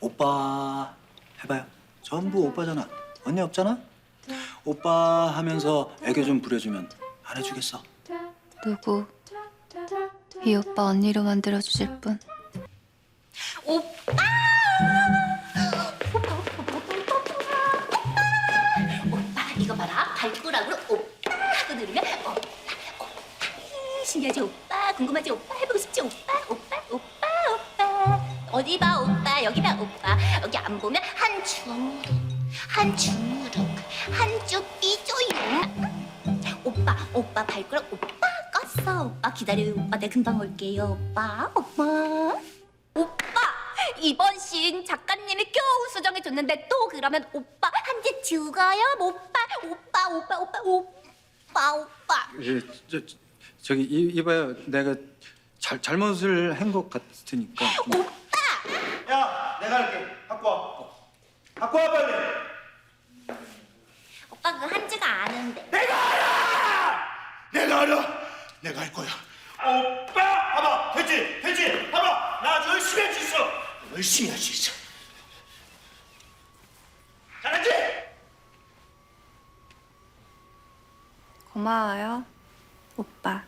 오빠 해봐요. 전부 오빠잖아. 언니 없잖아? 오빠 하면서 애교 좀 부려주면 안 해주겠어? 누구? 이 오빠 언니로 만들어 주실 분. 오빠! 오빠 이거 봐라 발가락으로 오빠 하고 누르면 오빠 오빠 신기하지 오빠 궁금하지 오빠 해보고 싶지 오빠 오빠 오빠 오빠 어디 봐 오빠? 여기 봐 오빠. 여기 안 보면 한 주무룩 한 주무룩 한쪽 삐조용 오빠 오빠 발가락 오빠 껐어. 오빠 기다려요. 오빠 내 금방 올게요. 오빠 오빠. 오빠 이번 씬 작가님이 겨우 수정해 줬는데 또 그러면 오빠 한 대 죽어요? 오빠 오빠 오빠 오빠 오빠 오빠. 예, 저, 저, 저기 이, 이봐요. 내가 잘 잘못을 한 것 같으니까. 좀- 오빠 야, 내가 할게. 갖고 와. 갖고 와 빨리. 오빠 그 한지가 아는데 내가 알아. 내가 할 거야. 오빠, 봐봐, 됐지, 됐지. 봐봐, 나 아주 열심히 할 수 있어. 열심히 할 수 있어. 잘하지? 고마워요, 오빠.